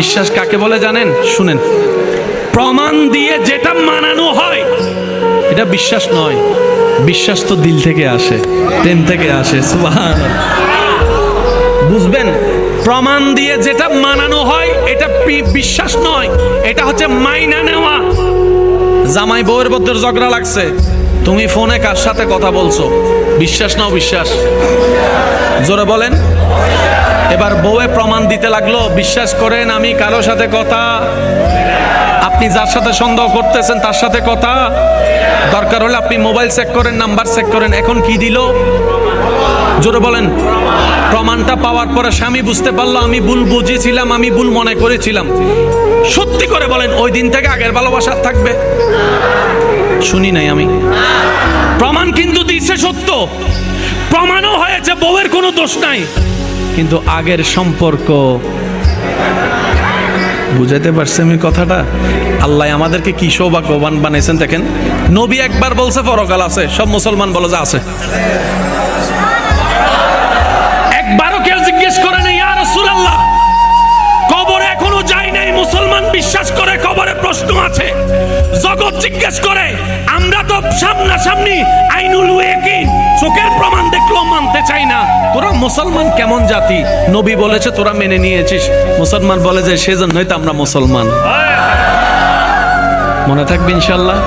বিশ্বাস কাকে বলে জানেন? শুনেন। প্রমাণ দিয়ে যেটা মানানো হয়, এটা বিশ্বাস নয়। বিশ্বাস তো দিল থেকে আসে, প্রেম থেকে আসে বুঝবেন? প্রমাণ দিয়ে যেটা মানানো হয়, এটা বিশ্বাস নয়। এটা হচ্ছে মাইনা নেওয়া। জামাই বউয়ের মধ্যে ঝগড়া লাগছে। তুমি ফোনে কার সাথে কথা বলছো? বিশ্বাস নাও বিশ্বাস। জোরে বলেন। এবার বউয়ে প্রমাণ দিতে লাগল, বিশ্বাস করেন আমি কারও সাথে কথা, আপনি যার সাথে সন্দেহ করতেছেন তার সাথে কথা, দরকার হলে আপনি মোবাইল চেক করেন, নাম্বার চেক করেন, এখন কি দিল? জোরে বলেন, প্রমাণটা পাওয়ার পরে স্বামী বুঝতে পারল, আমি ভুল বুঝেছিলাম, আমি ভুল মনে করেছিলাম। সত্যি করে বলেন, ওই দিন থেকে আগের ভালোবাসা থাকবে। শুনি নাই আমি। প্রমাণ কিন্তু দিচ্ছে সত্য। প্রমাণও হয়েছে, বউয়ের কোনো দোষ নাই। কিন্তু আগের সম্পর্ক। বুঝাইতে পারছি আমি কথাটা? আল্লাহ আমাদেরকে কি সৌভাগ্যবান বানাইছেন দেখেন। নবী একবার বলছে, পরকাল আছে, সব মুসলমান বলে যে আছে। একবারও কেউ জিজ্ঞেস করে আর এখনও যায় নাই? মুসলমান বিশ্বাস করে কবরে প্রশ্ন আছে। জগৎ জিজ্ঞেস করে, আমরা তো সামনাসামনি আইনুল ইয়াকিন চোখের প্রমাণ মানতে চাই না। তোরা মুসলমান কেমন জাতি? নবী বলেছে, তোরা মেনে নিয়েছিস। মুসলমান বলে যে, সেজন্যই তো আমরা মুসলমান। মনে থাকবে ইনশাল্লাহ?